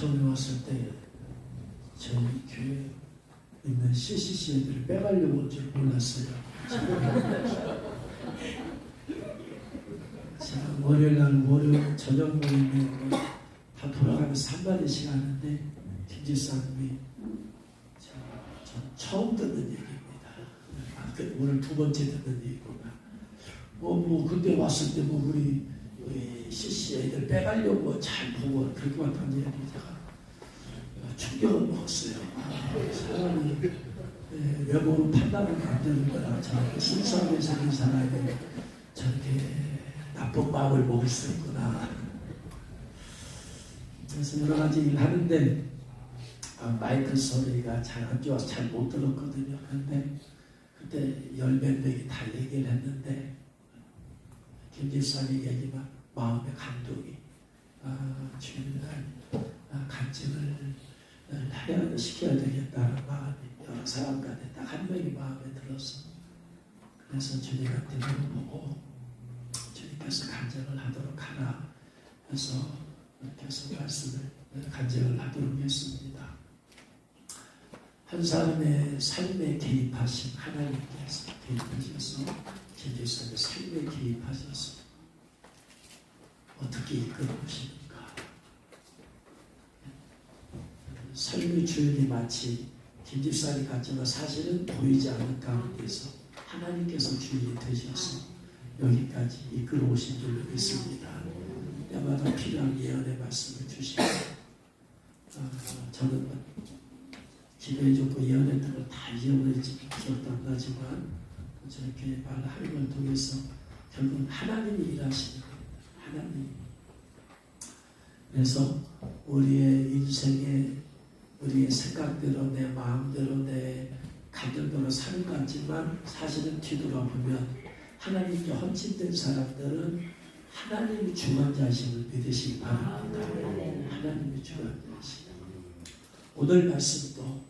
처음에 왔을 때 저희 교회 있는 CCC 애들을 빼가려고 올줄 몰랐어요. 자, 월요일 날 월요일 저녁 모임에 다 돌아가면서 한마디씩 하는데 김지사님이 자, 전 처음 듣는 얘기입니다. 아, 그 오늘 두 번째 듣는 얘기구나. 뭐, 뭐 그때 왔을 때 뭐 우리 우리 CC 애들 빼가려고 잘 보고 그렇게 왔다는 얘기 제가 충격을 먹었어요. 아, 사람이 예, 외모로 판단을 안 되는구나. 저렇게 순수하게 생긴 사람이 저렇게 나쁜 마음을 먹을 수 있구나. 그래서 여러 가지 일을 하는데 아, 마이크 소리가 잘 안 좋아서 잘 못 들었거든요. 그런데 그때 열몇 명이 다 얘기를 했는데 김지사님 얘기만 마음의 감동이 아, 주일날 아, 간증을 하려 시켜야 되겠다는 마음이 여러 사람 가운데 딱한 명이 마음에 들어서 그래서 주님한테 물어보고 주님께서 간증을 하도록 하라 해서 해서 말씀을 간증을 하도록 했습니다. 한 사람의 삶에 개입하신 하나님께서 개입하셔서 제주사의 삶에 개입하셔서 어떻게 이끌어오십니까? 삶의 주인이 마치 김집사님 같지만 사실은 보이지 않는 가운데서 하나님께서 주인이 되셔서 여기까지 이끌어 오신 줄로 믿습니다. 때마다 필요한 예언의 말씀을 주시고 어, 저는 기도해 줬고 예언했던 걸 다 잊어버리지 기억도 안 나지만 저렇게 말하는 걸 통해서 결국은 하나님이 일하시는. 하나님. 그래서 우리의 인생에 우리의 생각대로 내 마음대로 내 감정대로 사는 것 같지만 사실은 뒤돌아보면 하나님께 헌신된 사람들은 하나님이 주관자심을 믿으시기 바랍니다. 하나님이 주관자심. 오늘 말씀도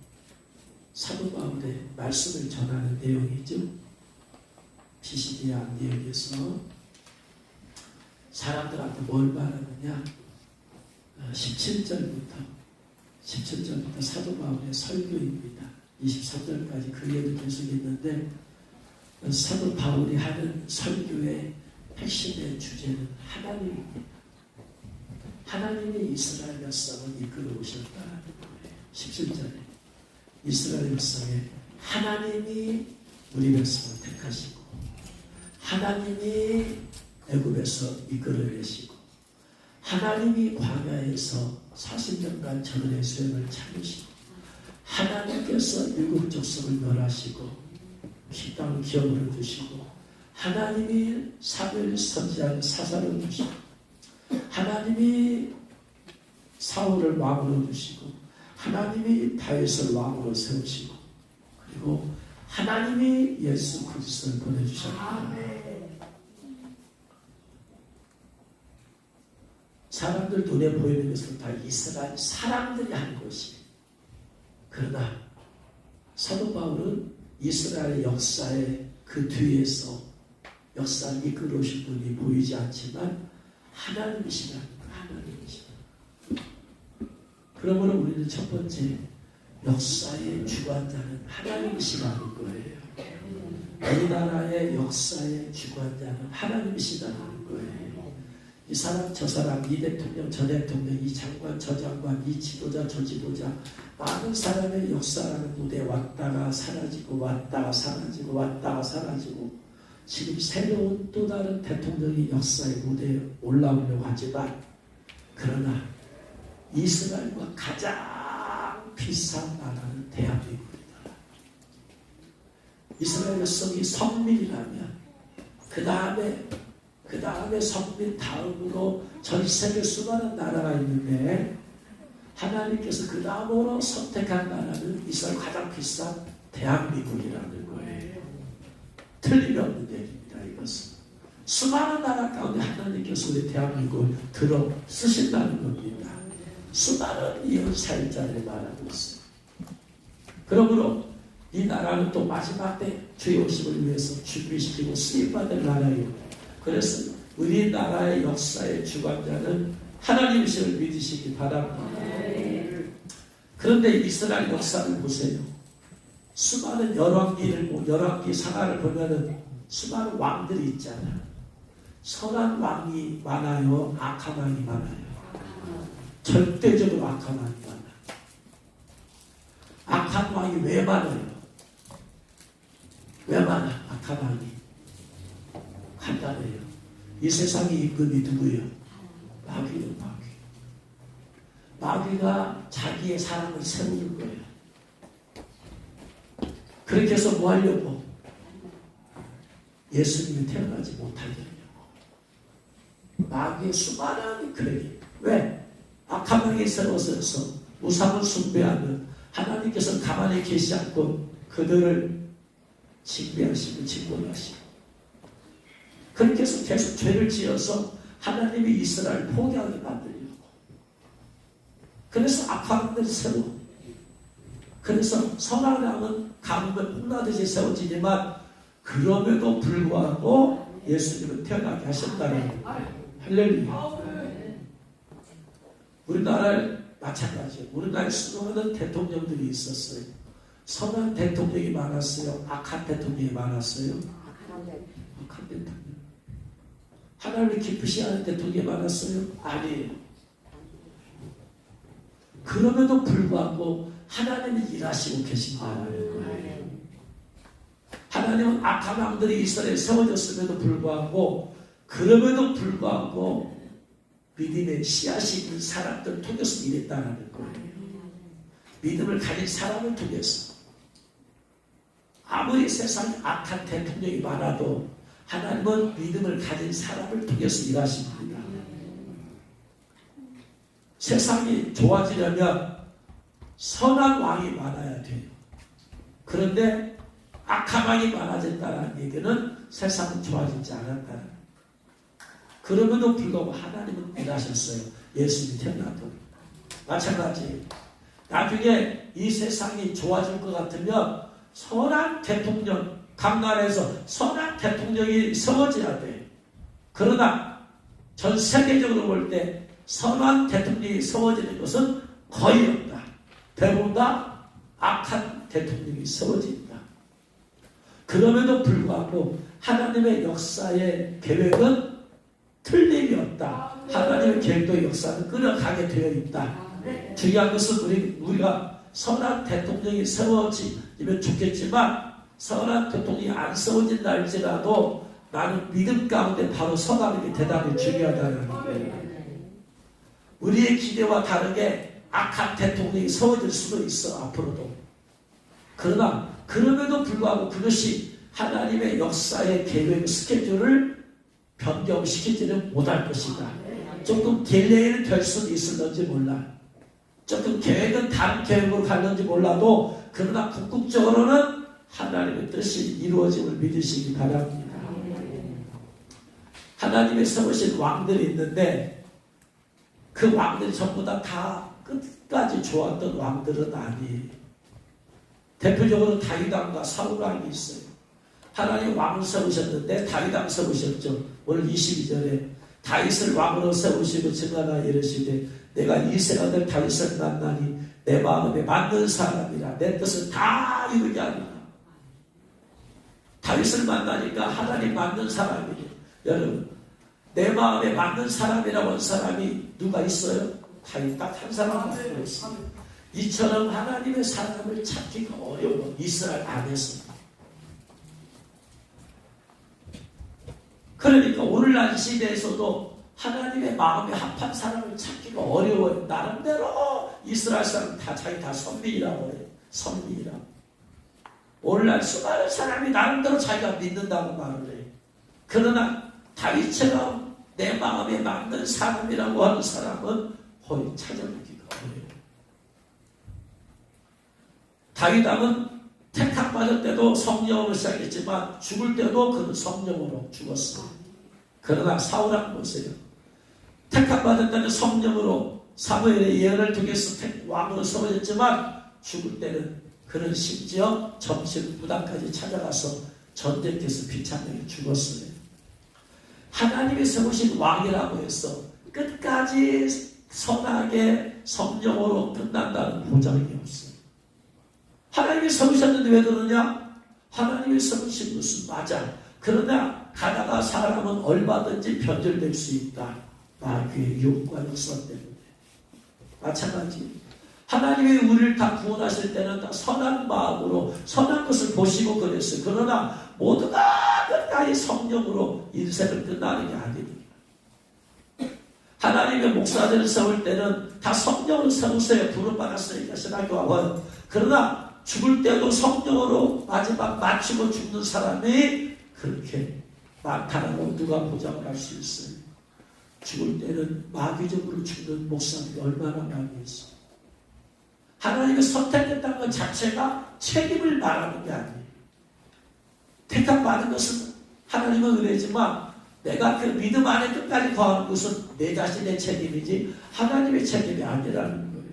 사도 바울의 말씀을 전하는 내용이죠. 피시디아 안디옥에서 사람들한테 뭘 말하느냐? 17절부터 17절부터 사도 바울의 설교입니다. 23절까지 그 얘기 계속 있는데 사도 바울이 하는 설교의 핵심의 주제는 하나님입니다. 하나님이 이스라엘 백성을 이끌어 거예요. 17절에 이스라엘 백성에 하나님이 우리 백성을 택하시고 하나님이 애굽에서 이끌어내시고 하나님이 광야에서 40년간 전원의 수행을 참으시고 하나님께서 일곱 족속을 멸하시고 피 땅을 기업으로 주시고 하나님이 사별 선지자를 사사로 주시고 하나님이 사울을 왕으로 주시고 하나님이 다윗을 왕으로 세우시고 그리고 하나님이 예수 그리스도를 보내주셨다. 사람들 눈에 보이는 것은 다 이스라엘 사람들이 한 것이. 그러나 사도 바울은 이스라엘 역사의 그 뒤에서 역사를 이끌어 오신 분이 보이지 않지만 하나님이시라는 거 하나님이시라. 그러므로 우리는 첫 번째 역사의 주관자는 하나님이시라는 거예요. 우리나라의 역사의 주관자는 하나님이시라는 거예요. 이 사람 저 사람 이 대통령 저 대통령 이 장관 저 장관 이 지도자 저 지도자 많은 사람의 역사라는 무대에 왔다가 사라지고 왔다가 사라지고 왔다가 사라지고 지금 새로운 또 다른 대통령이 역사의 무대에 올라오려고 하지만 그러나 이스라엘과 가장 비싼 나라는 대한민국이다. 이스라엘 백성이 선민이라면 그 다음에 그 다음에 성민 다음으로 전 세계 수많은 나라가 있는데 하나님께서 그 다음으로 선택한 나라는 이스라엘 가장 비싼 대한민국이라는 거예요. 틀림없는 얘기입니다. 이것은 수많은 나라 가운데 하나님께서 우리 대한민국을 들어 쓰신다는 겁니다. 수많은 이혼 사일자를 말하고 있어요. 그러므로 이 나라는 또 마지막 때 주의 오심을 위해서 준비시키고 쓰임받을 나라예요. 그래서 우리나라의 역사의 주관자는 하나님이심을 믿으시기 바랍니다. 그런데 이스라엘 역사를 보세요. 수많은 열왕기를 보- 열왕기 상하를 보면은 수많은 왕들이 있잖아요. 선한 왕이 많아요, 악한 왕이 많아요. 절대적으로 악한 왕이 많아요. 악한 왕이 왜 많아요? 왜 많아? 악한 왕이 간단해요. 이 세상의 임금이 누구예요? 마귀예요, 마귀. 마귀가 자기의 사랑을 세우는 거예요. 그렇게 해서 뭐 하려고? 예수님이 태어나지 못하게 하려고. 마귀의 수많은 그러기. 왜? 악한 마귀에 세워서 우상을 숭배하는 하나님께서 가만히 계시지 않고 그들을 징배하시고 진권하시고 그렇게 해서 계속 죄를 지어서 하나님이 이스라엘 포기하게 만들려고. 그래서 악한 것을 세워. 그래서 선한 왕은 가뭄에 콩나듯이 세워지지만 그럼에도 불구하고 예수님은 태어나게 하셨다는. 할렐루야. 우리나라에 마찬가지예요. 우리나라에 수많은 대통령들이 있었어요. 선한 대통령이 많았어요. 악한 대통령이 많았어요. 악한 대통령. 하나님을 기쁘시 하는 대통령이 많았어요? 아니에요. 그럼에도 불구하고 하나님이 일하시고 계신다는 거예요. 하나님은 악한 왕들이 이스라엘에 세워졌음에도 불구하고 그럼에도 불구하고 믿음의 씨앗이 있는 사람들 통해서 일했다는 거예요. 믿음을 가진 사람을 통해서 아무리 세상에 악한 대통령이 많아도 하나님은 믿음을 가진 사람을 통해서 일하십니다. 세상이 좋아지려면 선한 왕이 많아야 돼요. 그런데 악한 왕이 많아진다는 얘기는 세상은 좋아지지 않았다는 그럼에도 불구하고 하나님은 일하셨어요. 예수님이 태어나도. 마찬가지. 나중에 이 세상이 좋아질 것 같으면 선한 대통령, 각 나라에서 선한 대통령이 세워져야 돼. 그러나 전 세계적으로 볼 때 선한 대통령이 세워지는 것은 거의 없다. 대부분 다 악한 대통령이 세워진다. 그럼에도 불구하고 하나님의 역사의 계획은 틀림이 없다. 하나님의 계획도 역사는 끌어가게 되어 있다. 중요한 것은 우리, 우리가 선한 대통령이 세워지면 좋겠지만 선한 대통령이 안 세워진다 할지라도 나는 믿음 가운데 바로 서가는 게 대단히 중요하다는 거예요. 우리의 기대와 다르게 악한 대통령이 세워질 수도 있어 앞으로도. 그러나 그럼에도 불구하고 그것이 하나님의 역사의 계획 스케줄을 변경시키지는 못할 것이다. 조금 딜레이는 될 수도 있을런지 몰라. 조금 계획은 다른 계획으로 갈는지 몰라도 그러나 궁극적으로는 하나님의 뜻이 이루어짐을 믿으시기 바랍니다. 하나님의 세우신 왕들이 있는데 그 왕들이 전부 다, 다 끝까지 좋았던 왕들은 아니에요. 대표적으로 다윗왕과 사울왕이 있어요. 하나님 왕을 세우셨는데 다윗왕 세우셨죠. 오늘 22절에 다윗을 왕으로 세우시고 증하나 이르시되 내가 이세 아들 다윗을 만나니 내 마음에 맞는 사람이라 내 뜻을 다 이루게 하리라. 다윗을 만나니까 하나님 맞는 사람이에요. 여러분 내 마음에 맞는 사람이라고 한 사람이 누가 있어요? 다윗 딱한 사람밖에 없어요. 이처럼 하나님의 사람을 찾기가 어려워 이스라엘 안에서. 그러니까 오늘날 시대에서도 하나님의 마음에 합한 사람을 찾기가 어려워요. 나름대로 이스라엘 사람 다 자기 다 선민이라고 해요. 선민이라고. 오늘날 수많은 사람이 나름대로 자기가 믿는다고 말을 해요. 그러나 다윗처럼 내 마음에 맞는 사람이라고 하는 사람은 거의 찾아보기가 어려워요. 다윗왕은 택함 받을 때도 성령으로 시작했지만 죽을 때도 그는 성령으로 죽었어. 그러나 사울왕 보세요. 택함 받을 때는 성령으로 사무엘의 예언을 통해서 택- 왕으로 세워졌지만 죽을 때는 그는 심지어 점심 무당까지 찾아가서 전쟁에서 비참하게 죽었어요. 하나님이 세우신 왕이라고 해서 끝까지 선하게 성령으로 끝난다는 보장이 없어요. 하나님이 세우셨는데 왜 그러냐? 하나님이 세우신 것은 맞아. 그러나 가다가 사람은 얼마든지 변절될 수 있다. 마귀의 유혹과 역사 때문에. 마찬가지. 하나님이 우리를 다 구원하실 때는 다 선한 마음으로 선한 것을 보시고 그랬어요. 그러나 모두가 끝까지 성령으로 인생을 끝나는 게 아닙니다. 하나님의 목사들을 세울 때는 다 성령으로 세우세요. 부름받았으니까 신학교학원. 그러나 죽을 때도 성령으로 마지막 마치고 죽는 사람이 그렇게 많다는 걸 누가 보장을 할 수 있어요. 죽을 때는 마귀적으로 죽는 목사들이 얼마나 많이 있어요. 하나님이 선택했다는 것 자체가 책임을 말하는 게 아니에요. 택함받은 것은 하나님은 은혜지만 내가 그 믿음 안에 끝까지 거하는 것은 내 자신의 책임이지 하나님의 책임이 아니라는 거예요.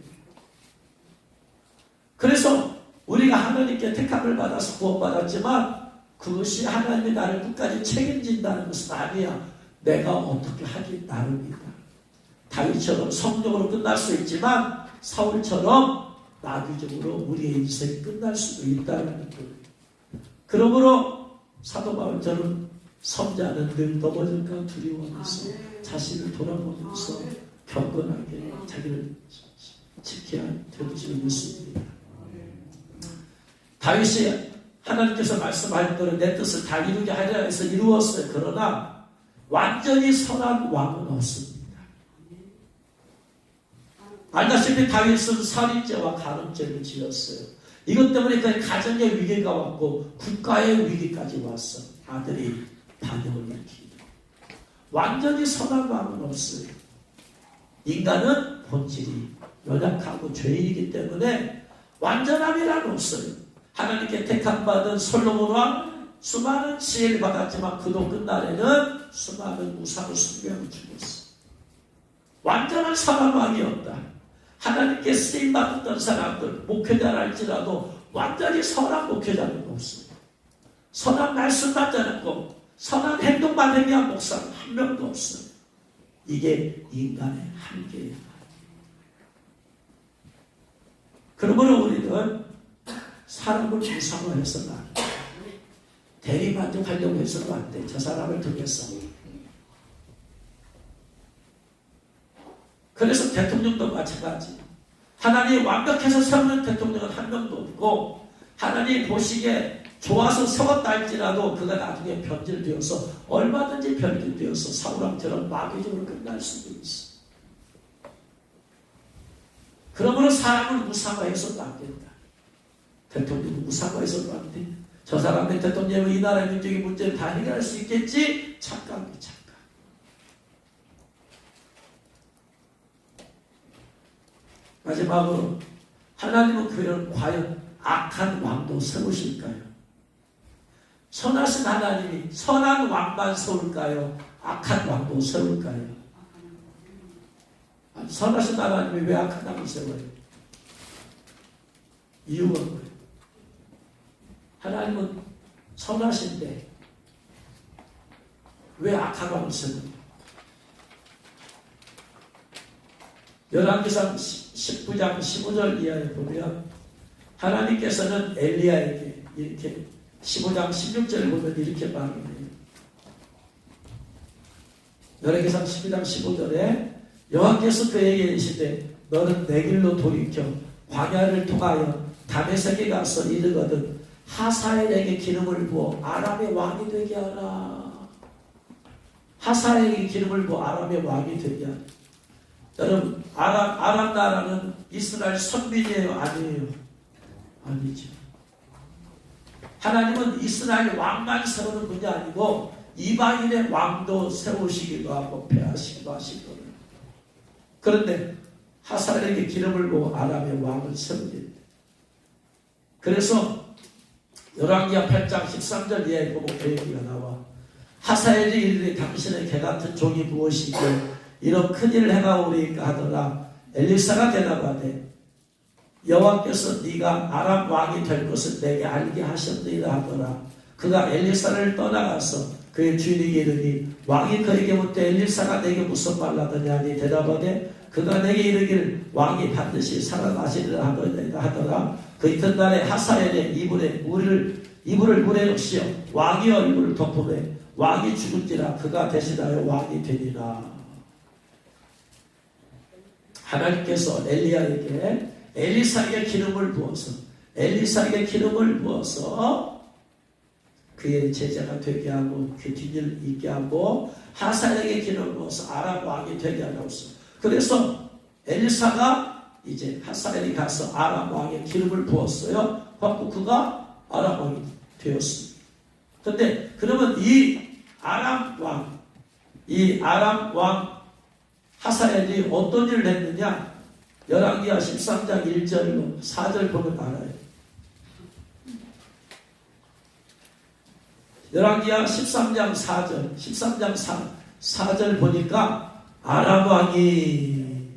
그래서 우리가 하나님께 택함을 받아서 구원받았지만 그것이 하나님이 나를 끝까지 책임진다는 것은 아니야. 내가 어떻게 하기 나름이다. 다윗처럼 성령으로 끝날 수 있지만 사울처럼 마귀적으로 우리의 인생이 끝날 수도 있다는 거예요. 그러므로 사도 바울처럼 성자는 늘 넘어질까 두려워하면서 자신을 돌아보면서 경건하게 자기를 지켜야 될줄 믿습니다. 다윗이 하나님께서 말씀할 대로 내 뜻을 다 이루게 하려 해서 이루었어요. 그러나 완전히 선한 왕은 없습니다. 알다시피 다윗은 살인죄와 간음죄를 지었어요. 이것 때문에 그 가정의 위기가 왔고 국가의 위기까지 왔어. 아들이 반역을 일으키고 완전히 선한 왕은 없어요. 인간은 본질이 연약하고 죄인이기 때문에 완전함이란 없어요. 하나님께 택함받은 솔로몬 왕 수많은 지혜를 받았지만 그도 끝날에는 수많은 우상을 숭배하고 죽었어. 완전한 선한 왕이 없다. 하나님께 쓰임 받았던 사람들 목회자랄지라도 완전히 선한 목회자는 없어요. 선한 말씀만 전했고 선한 행동만 행한 목사는 한 명도 없어요. 이게 인간의 한계예요. 그러므로 우리는 사람을 무상화해서는 안 돼. 대리만족하려고 해서는 안 돼. 저 사람을 통해서. 그래서 대통령도 마찬가지. 하나님 완벽해서 세우는 대통령은 한 명도 없고 하나님 보시기에 좋아서 세웠다 할지라도 그가 나중에 변질되어서 얼마든지 변질되어서 사울왕처럼 마귀적으로 끝날 수도 있어. 그러므로 사람을 무상화해서도 안 된다. 대통령을 무상화해서도 안 돼. 저 사람의 대통령은 이 나라의 민족의 문제를 다 해결할 수 있겠지? 착각이 착각. 마지막으로 하나님은 그런 과연 악한 왕도 세우실까요? 선하신 하나님이 선한 왕만 세울까요? 악한 왕도 세울까요? 선하신 하나님이 왜 악한 왕을 세워요? 이유가 뭐예요? 하나님은 선하신데 왜 악한 왕을 세워요? 열왕기상 19장 15절 이하에 보면 하나님께서는 엘리야에게 이렇게 15장 16절을 보면 이렇게 말합니다. 열왕기상 12장 15절에 여호와께서 그에게 이르시되 너는 내 길로 돌이켜 광야를 통하여 다메섹에 가서 이르거든 하사엘에게 기름을 부어 아람의 왕이 되게 하라. 하사엘에게 기름을 부어 아람의 왕이 되게 하라. 여러분 아람, 아람 나라는 이스라엘 선민이에요 아니에요. 아니죠. 하나님은 이스라엘 왕만 세우는 분이 아니고 이방인의 왕도 세우시기도 하고 폐하시기도 하시거든요 그런데 하살에게 기름을 부어 아람의 왕을 세우게 그래서 열왕기하 8장 13절 이하에 보면 그 얘기가 나와. 하사엘이 이르되 당신의 개 같은 종이 무엇이고 이런 큰 일을 행하오리까 하더라. 엘리사가 대답하되 여호와께서 네가 아람 왕이 될 것을 내게 알게 하셨느니라 하더라. 그가 엘리사를 떠나가서 그의 주인에게 이르니 왕이 그에게 묻되 엘리사가 내게 무슨 말을 하더냐 니 대답하되 그가 내게 이르기를 왕이 반드시 살아나시리라 하더라 그 이튿날에 하사엘의 이불에 물을 이불을 물에 넣으시어 왕의 얼굴을 덮으매 왕이 죽은지라 그가 대신하여 왕이 되니라 하나님께서 엘리야에게 엘리사에게 기름을 부어서 엘리사에게 기름을 부어서 그의 제자가 되게 하고 그 뒷일 있게 하고 하사엘에게 기름을 부어서 아람 왕이 되게 하라고 했어. 그래서 엘리사가 이제 하사엘이 가서 아람 왕의 기름을 부었어요. 그래고 그가 아람 왕이 되었습니다. 근데 그러면 이 아람 왕, 이 아람 왕 하사엘이 어떤 일을 했느냐? 열왕기하 13장 1절로 4절 보면 알아요. 열왕기하 13장 4절, 13장 4, 4절 보니까 아람 왕이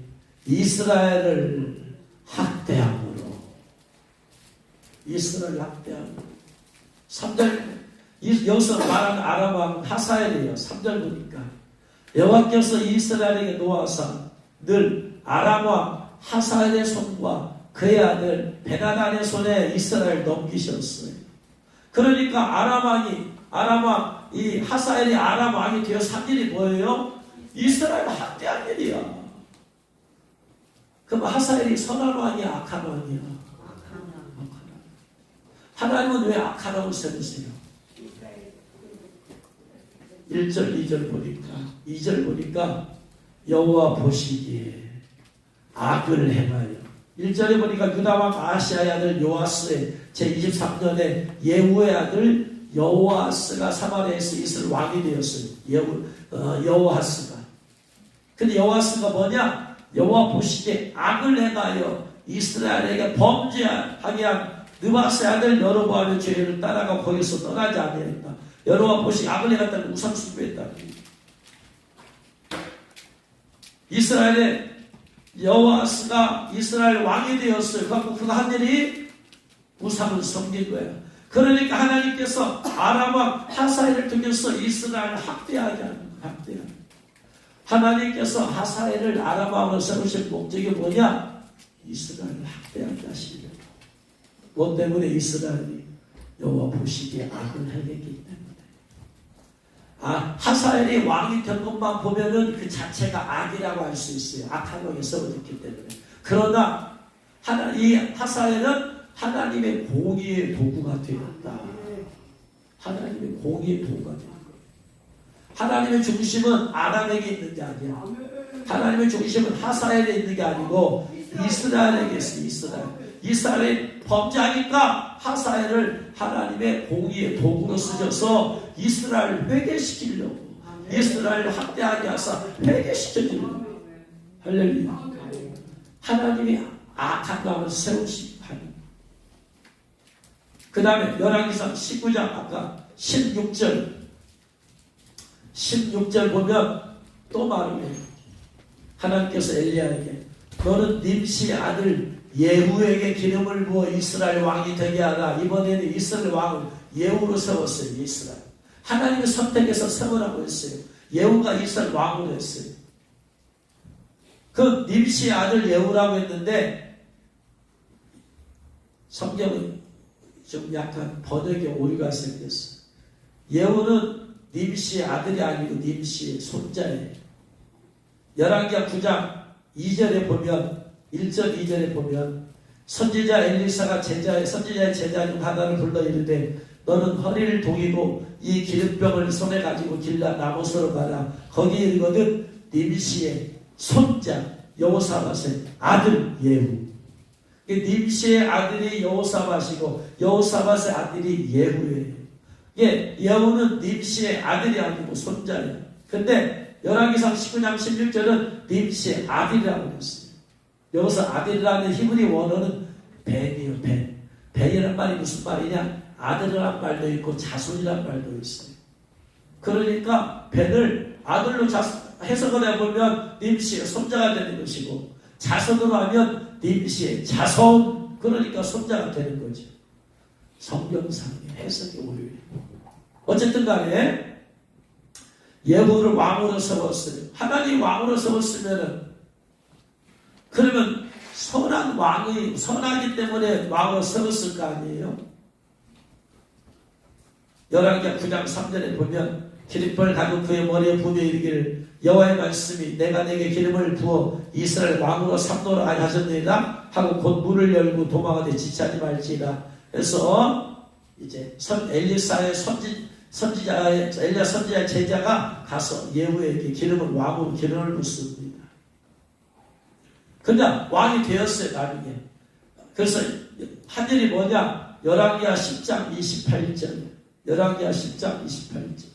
이스라엘을 학대함으로 이스라엘 학대함으로 3절 이- 여기서 말하는 아람 왕 하사엘이에요. 3절 보니까 여호와께서 이스라엘에게 놓아서 늘 아람 왕 하사엘의 손과 그의 아들 베나단의 손에 이스라엘 넘기셨어요. 그러니까 아람 왕이 아람 왕, 이 하사엘이 아람 왕이 되어서 한 일이 뭐예요? 이스라엘 학대한 일이야. 그럼 하사엘이 선한 왕이야, 악한 왕이야? 악한 왕. 하나님은 왜 악한 왕을 세우세요? 1절, 2절 보니까, 2절 보니까 여호와 보시기에 악을 행하여 1절에 보니까 유다왕 아시아의 아들 요아스의 제23년에 예후의 아들 여호아스가 사마리아에서 있을 왕이 되었어요. 어, 여호아스가. 근데 여호아스가 뭐냐? 여호와 보시기에 악을 행하여 이스라엘에게 범죄하게 한 느바스의 아들 여로보암의 죄를 따라가 거기서 떠나지 아니했다. 여로와 보시 악을 행했다는 우상 숭배했다. 이스라엘의 여호와스가 이스라엘 왕이 되었어요. 그래서 일이 우상을 섬긴 거예요. 그러니까 하나님께서 아람왕 하사엘을 통해서 이스라엘을 학대하게 하는 거예요. 거예요. 하나님께서 하사엘을 아람왕으로 세우신 목적이 뭐냐? 이스라엘을 학대하게 하시려고. 뭐 때문에 이스라엘이 여호와 보시기에 악을 행했기 때문에. 아, 하사엘이 왕이 된 것만 보면은 그 자체가 악이라고 할 수 있어요. 악한 왕이 세워졌기 때문에. 그러나 하나, 이 하사엘은 하나님의 공의의 도구가 되었다. 하나님의 공의의 도구가 거예요. 하나님의 중심은 아람에게 있는 게 아니야. 하나님의 중심은 하사엘에 있는 게 아니고 이스라엘에게 있어 이스라엘. 이스라엘이 범죄하니까 하사엘을 하나님의 공의의 도구로 쓰셔서 이스라엘을 회개시키려고 이스라엘을 학대하게 하사 회개시켜주려고 할렐루야. 하나님이 악한 마음을 세우시고 하는 그 다음에 열왕기상 19장 아까 16절. 16절 보면 또 말을 해요. 하나님께서 엘리야에게 너는 님시의 아들 예후에게 기름을 부어 이스라엘 왕이 되게 하라. 이번에는 이스라엘 왕을 예후로 세웠어요. 이스라엘. 하나님이 선택해서 세우라고 했어요. 예후가 이스라엘 왕으로 했어요. 그 님시의 아들 예후라고 했는데 성경은 좀 약간 번역에 오류가 생겼어. 예후는 님시의 아들이 아니고 님시의 손자예요. 열왕기하 9장 2절에 보면 1절 2절에 보면 선지자 엘리사가 제자의 선지자의 제자 중 하나를 불러 이르되 너는 허리를 동이고 이 기름병을 손에 가지고 길라 나무서로 가라. 거기 이르거든 님시의 손자 여호사밧의 아들 예후. 그 님시의 아들이 여호사밧이고 여호사밧의 아들이 예후예요. 예, 예후는 님시의 아들이 아니고 손자예요. 근데 열왕기상 19장 16절은 님시의 아들이라고 했어요 여기서 아들이라는 히브리 원어는 벤이에요, 벤. 벤이란 말이 무슨 말이냐? 아들이란 말도 있고 자손이란 말도 있어요. 그러니까 벤을 아들로 자, 해석을 해보면 님시의 손자가 되는 것이고 자손으로 하면 님시의 자손 그러니까 손자가 되는 거죠. 성경상의 해석이 오류예요. 어쨌든 간에 예후를 왕으로 세웠어요. 하나님 왕으로 세웠으면은 그러면 선한 왕이 선하기 때문에 왕으로 세웠을 거 아니에요? 열왕기하 9장 3절에 보면 기름을 가지고 그의 머리에 부며 이르기를 여호와의 말씀이 내가 내게 기름을 부어 이스라엘 왕으로 삼노라 하셨느니라 하고 곧 문을 열고 도망하되 지체하지 말지라 그래서 이제 선 엘리사의 선지 선지자의 엘리야 선지자의 제자가 가서 예후에게 기름을 왕으로 기름을 붓습니다. 그냥 왕이 되었어요 나중에. 그래서 한 일이 뭐냐? 열왕기하 10장 28절. 열왕기하 10장 28절.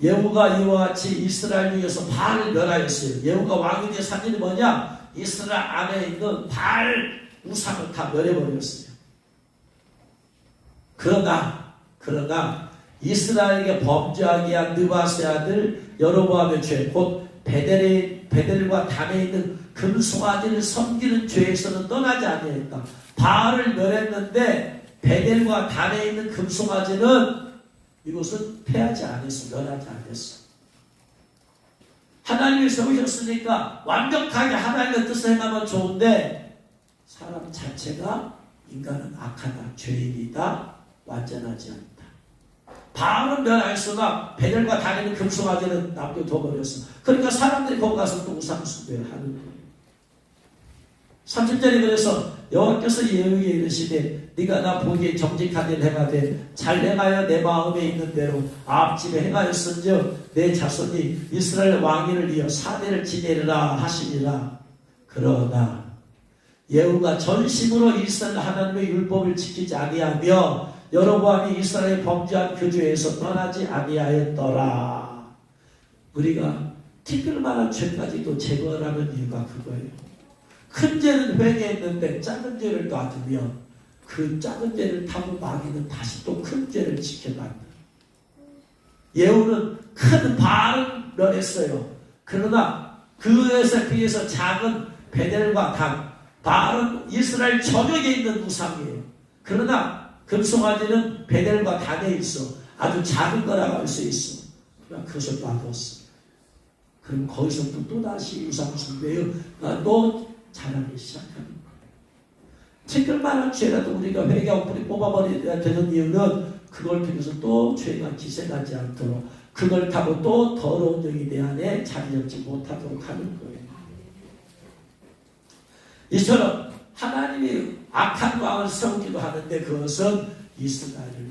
예후가 이와 같이 이스라엘 중에서 바알을 멸하였어요. 예후가 왕이 되어 산 일이 뭐냐? 이스라엘 안에 있는 바알 우상을 다 멸해버렸어요. 그러나 그러나 이스라엘에게 범죄하게 한 느바세 아들 여로보암의 죄, 곧 베델의 베델과 단에 있는 금송아지를 섬기는 죄에서는 떠나지 아니했다. 바알을 멸했는데 베델과 단에 있는 금송아지는 이것은 패하지 않았어, 멸하지 않았어. 하나님이 세우셨으니까 완벽하게 하나님의 뜻을 행하면 좋은데 사람 자체가 인간은 악하다, 죄인이다, 완전하지 않다. 바알은 멸할수가 베델과 다니는 금송아지는 남겨둬 버렸어. 그러니까 사람들이 거기 가서 또 우상 숭배를 하는 거예요. 30절에 그래서 여호와께서 예후에게 이르시되 네가 나 보기에 정직한 일 행하되 잘 행하여 내 마음에 있는 대로 앞집에 행하였은즉 내 자손이 이스라엘 왕위를 이어 사대를 지내리라 하시니라 그러나 예후가 전심으로 이스라엘 하나님의 율법을 지키지 아니하며 여로보암이 이스라엘 범죄한 그 죄에서 떠나지 아니하였더라 우리가 티끌만한 죄까지도 제거하는 이유가 그거예요 큰 죄는 회개했는데 작은 죄를 놔두면 그 작은 죄를 타고 마귀는 다시 또 큰 죄를 지켜간다. 예후는 큰 바알을 멸했어요. 그러나 그에서 그에서 작은 베델과 단 바알은 이스라엘 전역에 있는 우상이에요. 그러나 금송아지는 베델과 단에 있어 아주 작은 거라고 할 수 있어. 그러나 그것을 놔뒀어. 그럼 거기서부터 또 다시 우상 숭배요. 또 자라기 시작하는 거예요. 티끌만한 죄라도 우리가 회개하고 뿌리 뽑아버려야 되는 이유는 그걸 통해서 또 죄가 기생하지 않도록 그걸 타고 또 더러운 영이 내 안에 자리 잡지 못하도록 하는 거예요. 이처럼 하나님이 악한 왕을 세우기도 하는데 그것은 이스라엘을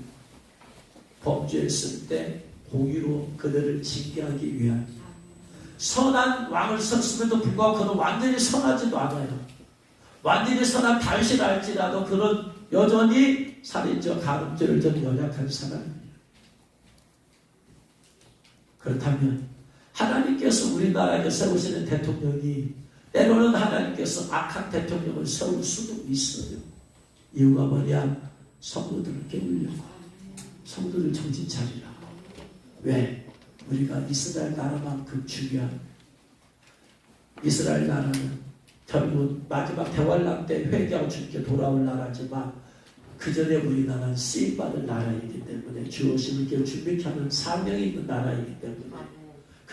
범죄했을 때 공의로 그들을 징계하기 위한 선한 왕을 썼음에도 불구하고 그는 완전히 선하지도 않아요. 완전히 선한 다윗을 알지라도 그는 여전히 살인죄, 가늠죄를 좀 연약한 사람입니다. 그렇다면 하나님께서 우리나라에 세우시는 대통령이 때로는 하나님께서 악한 대통령을 세울 수도 있어요. 이유가 뭐냐? 성도들을 깨우려고. 성도들 정신 차리라고. 왜? 우리가 이스라엘 나라만큼 중요한 이스라엘 나라는 결국 마지막 대환란 때 회개하고 주께 돌아올 나라지만 그 전에 우리나라는 쓰임받을 나라이기 때문에 주오심을 깨우 준비케 하는 사명이 있는 나라이기 때문에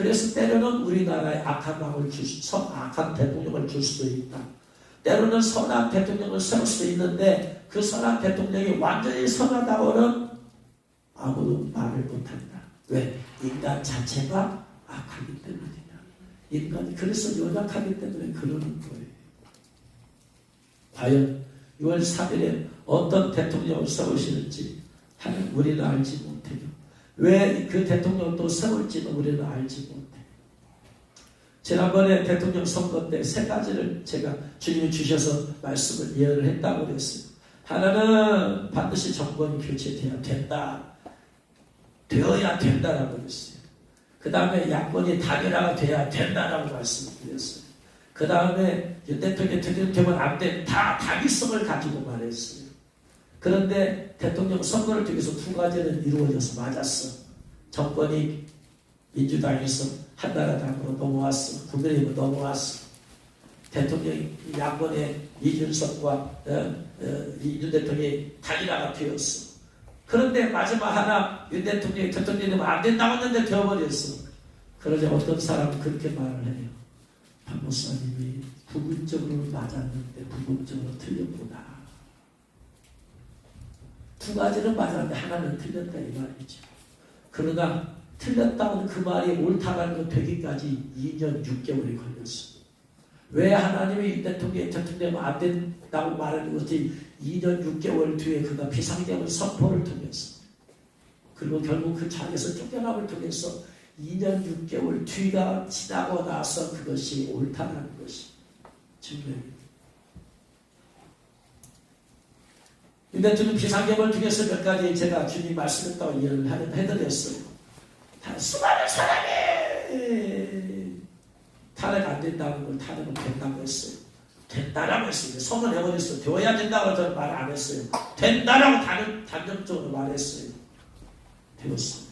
그래서 때로는 우리나라에 악한 왕을 줄 수, 선 악한 대통령을 줄 수도 있다. 때로는 선한 대통령을 세울 수 있는데 그 선한 대통령이 완전히 선하다고는 아무도 말을 못한다. 왜? 인간 자체가 악하기 때문이냐. 인간이 그래서 연약하기 때문에 그러는 거예요. 과연 6월 3일에 어떤 대통령을 세우시는지 하는 우리는 알지 못해요. 왜 그 대통령을 또 세울지는 우리는 알지 못해요. 지난번에 대통령 선거 때 세 가지를 제가 주님이 주셔서 말씀을 예언을 했다고 그랬어요. 하나는 반드시 정권이 교체돼야 된다. 되어야 된다라고 그랬어요. 그 다음에 야권이 단일화가 돼야 된다라고 말씀드렸어요. 그 다음에 대통령 되면 안 돼. 다 당위성을 가지고 말했어요. 그런데 대통령 선거를 통해서 두 가지는 이루어져서 맞았어. 정권이 민주당에서 한나라당으로 넘어왔어. 국민의힘으로 넘어왔어. 대통령 야권의 이준석과 어, 어, 이준 대통령이 단일화가 되었어. 그런데 마지막 하나 윤 대통령이 대통령이 안 된다고 했는데 되어버렸어. 그러자 어떤 사람은 그렇게 말을 해요. 박 목사님이 부분적으로 맞았는데 부분적으로 틀렸구나. 두 가지는 맞았는데 하나는 틀렸다 이 말이죠. 그러나 틀렸다고는 그 말이 옳다라는 것 되기까지 2년 6개월이 걸렸어. 왜 하나님이 윤 대통령이 대통령 안 된다고 말하는 것이 2년 6개월 뒤에 그가 비상경을 선포를 통해서 그리고 결국 그 자리에서 쫓겨남을 통해서 2년 6개월 뒤가 지나고 나서 그것이 옳다는 것이 증명입니다. 윤 대통령 비상경을 통해서 몇 가지 제가 주님 말씀했다고 이해를 해드렸어요. 다 수많은 사람이 탄핵 안 된다는 걸 탄핵은 된다고 했어요. 된다라고 했어요. 선언 해버렸어요. 되어야 된다고 저는 말 안 했어요. 된다라고 단, 단정적으로 말했어요. 되었어요.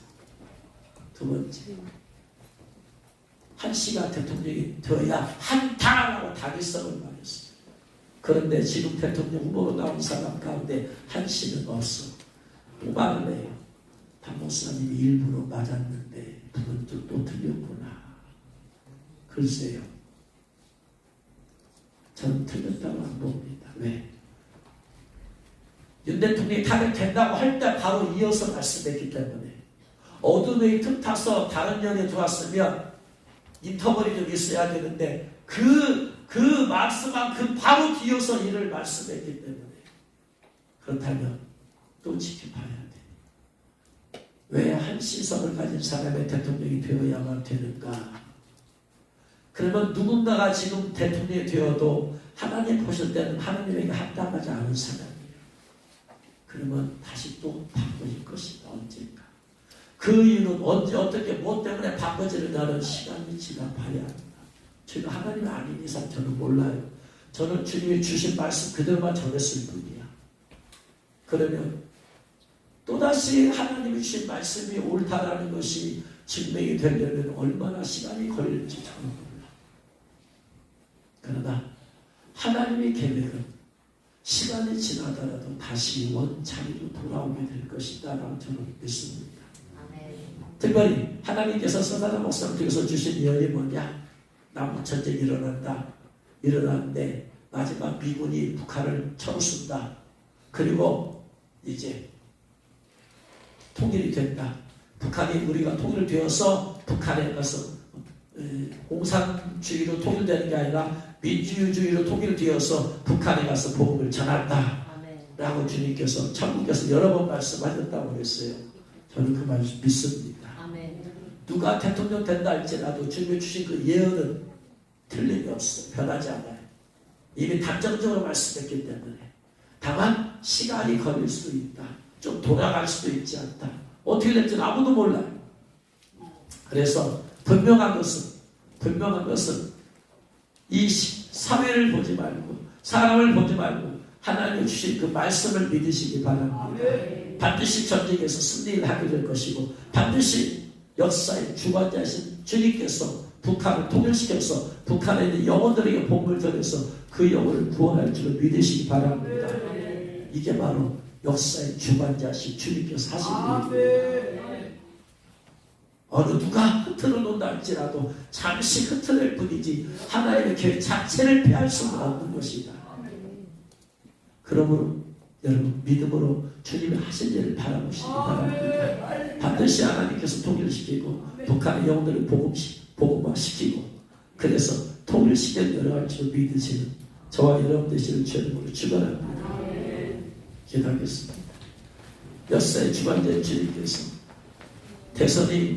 두 번째. 한 씨가 대통령이 되어야 한다라고 당위성을 말했어요. 그런데 지금 대통령 후보로 나온 사람 가운데 한 씨는 없어. 해요. 박 목사님이 일부러 맞았는데 그것도 또 틀렸구나. 글쎄요. 저는 틀렸다고 안 봅니다. 왜? 윤 대통령이 탄핵된다고 할 때 바로 이어서 말씀했기 때문에 어둠의 틈 타서 다른 년에 들어왔으면 인터벌이 좀 있어야 되는데 그, 그그 바로 뒤어서 이를 말씀했기 때문에 그렇다면 또 지켜봐야 돼. 왜 한 시선을 가진 사람의 대통령이 되어야만 되는가? 그러면 누군가가 지금 대통령이 되어도 하나님 보실 때는 하나님에게 합당하지 않은 사람이에요. 그러면 다시 또 바꿔질 것이다 언젠가. 그 이유는 언제 어떻게 뭐 때문에 바꿔지는가는 시간이 지나 봐야 합니다. 제가 하나님이 아닌 이상 저는 몰라요. 저는 주님이 주신 말씀 그대로만 전했을 뿐이야. 그러면 또다시 하나님이 주신 말씀이 옳다라는 것이 증명이 되려면 얼마나 시간이 걸릴지 저는 몰라요. 그러나 하나님의 계획은 시간이 지나더라도 다시 원자리로 돌아오게 될 것이다라고 저는 믿습니다. 특별히 하나님께서 서다나 목사님 통해서 주신 예언이 뭐냐? 남북 전쟁이 일어난다. 일어났는데 마지막 미군이 북한을 쳐부순다. 그리고 이제 통일이 된다. 북한이 우리가 통일되어서 북한에 가서 에, 공산주의로 통일되는 게 아니라 민주주의로 통일되어서 북한에 가서 복음을 전한다. 라고 주님께서 천국에서 여러 번 말씀하셨다고 했어요. 저는 그 말씀 믿습니다. 누가 대통령 된다 할지라도 주님이 주신 그 예언은 틀림이 없어요. 변하지 않아요. 이미 단정적으로 말씀했기 때문에. 다만 시간이 걸릴 수도 있다. 좀 돌아갈 수도 있지 않다. 어떻게 될지는 아무도 몰라요. 그래서 분명한 것은 분명한 것은 이 시- 사회를 보지 말고 사람을 보지 말고 하나님 주신 그 말씀을 믿으시기 바랍니다. 반드시 전쟁에서 승리를 하게 될 것이고 반드시 역사의 주관자이신 주님께서 북한을 통일시켜서 북한에 있는 영혼들에게 복을 전해서 그 영혼을 구원할 줄을 믿으시기 바랍니다. 이게 바로 역사의 주관자이신 주님께서 하신 일입니다. 어느 누가 흐트러 논다 할지라도 잠시 흐트릴 뿐이지 하나님의 계획 자체를 피할 수는 없는 것이다. 그러므로 여러분 믿음으로 주님이 하신 일을 바라보시기 바랍니다. 반드시 하나님께서 통일시키고 북한의 영혼들을 복음시, 복음화시키고 그래서 통일시켜 내려갈 줄 믿으시는 저와 여러분 되시는 주님으로 축원합니다. 기도하겠습니다. 역사의 주관자인 주님께서 대선이